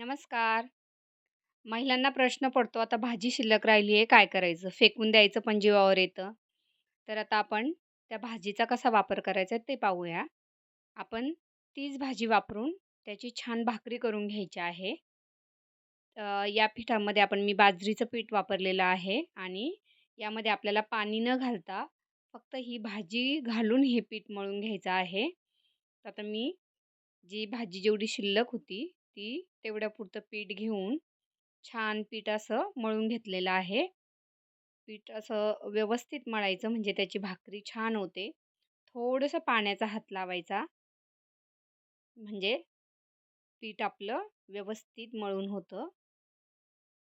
नमस्कार. महिलांना प्रश्न पडतो, आता भाजी शिल्लक राहिली आहे, काय करायचं? फेकून द्यायचं पण जीवावर येतं. तर आता आपण त्या भाजीचा कसा वापर करायचा ते पाहूया. आपण तीच भाजी वापरून त्याची छान भाकरी करून घ्यायची आहे. या पिठामध्ये आपण मी बाजरीचं पीठ वापरलेलं आहे आणि यामध्ये आपल्याला पाणी न घालता फक्त ही भाजी घालून हे पीठ मळून घ्यायचं आहे. आता मी जी भाजी जेवढी शिल्लक होती ती तेवढ्यापुरतं पीठ घेऊन छान पीठ असं मळून घेतलेलं आहे. पीठ असं व्यवस्थित मळायचं म्हणजे त्याची भाकरी छान होते. थोडंसं पाण्याचा हात लावायचा. म्हणजे पीठ आपलं व्यवस्थित मळून होतं.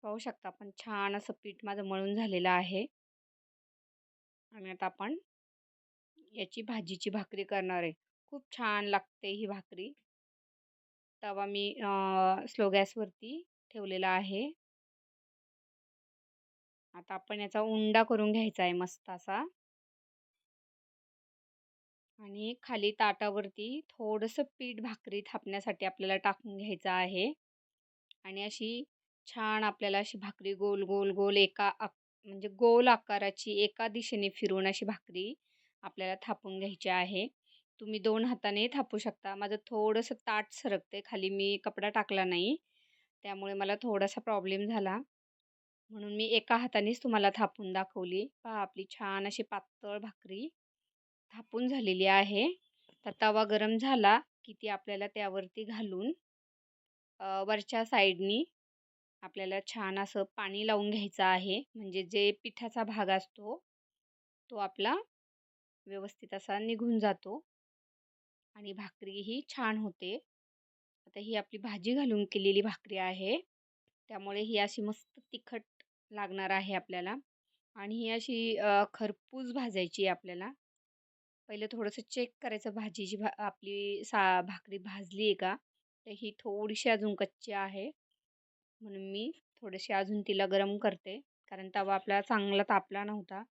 पाहू शकता आपण छान असं पीठ माझं मळून झालेलं आहे. आणि आता आपण याची भाजीची भाकरी करणार आहे. खूप छान लागते ही भाकरी. तवा मी स्लो गॅसवरती ठेवलेला आहे. आता आपण याचा उंडा करून घ्यायचा आहे मस्त असा. आणि खाली ताटावरती थोडंसं पीठ भाकरी थापण्यासाठी आपल्याला टाकून घ्यायचं आहे. आणि अशी छान आपल्याला अशी भाकरी गोल, गोल, गोल एका आक म्हणजे गोल आकाराची एका दिशेने फिरून अशी भाकरी आपल्याला थापून घ्यायची आहे. तुम्ही दोन हाताने थापू शकता. माझं थोडंसं ताट सरकते खाली मी कपडा टाकला नाही. त्यामुळे मला थोडासा प्रॉब्लेम झाला. म्हणून मी एका हातानेच तुम्हाला थापून दाखवली. पहा आपली छान अशी पातळ भाकरी थापून झालेली आहे. तर तवा गरम झाला की ती आपल्याला त्यावरती घालून वरच्या साईडनी आपल्याला छान असं पाणी लावून घ्यायचं आहे. म्हणजे जे पिठाचा भाग असतो तो आपला व्यवस्थित असा निघून जातो आणि भाकरीही छान होते. आता ही आपली भाजी घालून केलेली भाकरी आहे. त्यामुळे ही अशी मस्त तिखट लागणार आहे आपल्याला आणि ही अशी खरपूस भाजायची आहे आपल्याला. पहिले थोडंसं चेक करायचं भाजीची भा आपली सा भाकरी भाजली आहे का? तर ही थोडीशी अजून कच्ची आहे. म्हणून मी थोडीशी अजून तिला गरम करते. कारण तवा आपला चांगला तापला नव्हता.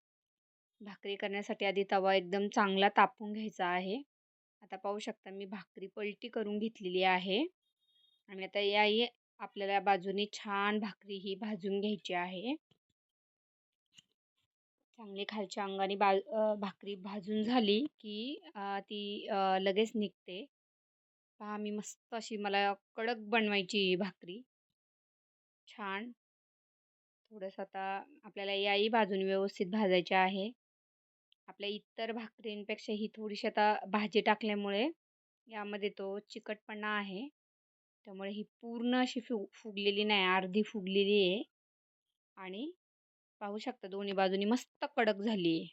भाकरी करण्यासाठी आधी तवा एकदम चांगला तापून घ्यायचा आहे. आता पाहू शकता मी भाकरी पलटी करून घेतलेली आहे. आणि आता याही आपल्याला बाजूने छान भाकरी ही भाजून घ्यायची आहे. चांगली खालच्या अंगाने बा भाकरी भाजून झाली की ती लगेच निघते. पहा मी मस्त अशी मला कडक बनवायची भाकरी. छान. थोडंसं आता आपल्याला याही बाजूने व्यवस्थित भाजायचे आहे. आपल्या इतर भाकरींपेक्षा ही थोडीशी आता भाजी टाकल्यामुळे यामध्ये तो चिकटपणा आहे. त्यामुळे ही पूर्ण अशी फु फुगलेली नाही, अर्धी फुगलेली आहे. आणि पाहू शकता दोन्ही बाजूनी मस्त कडक झाली आहे.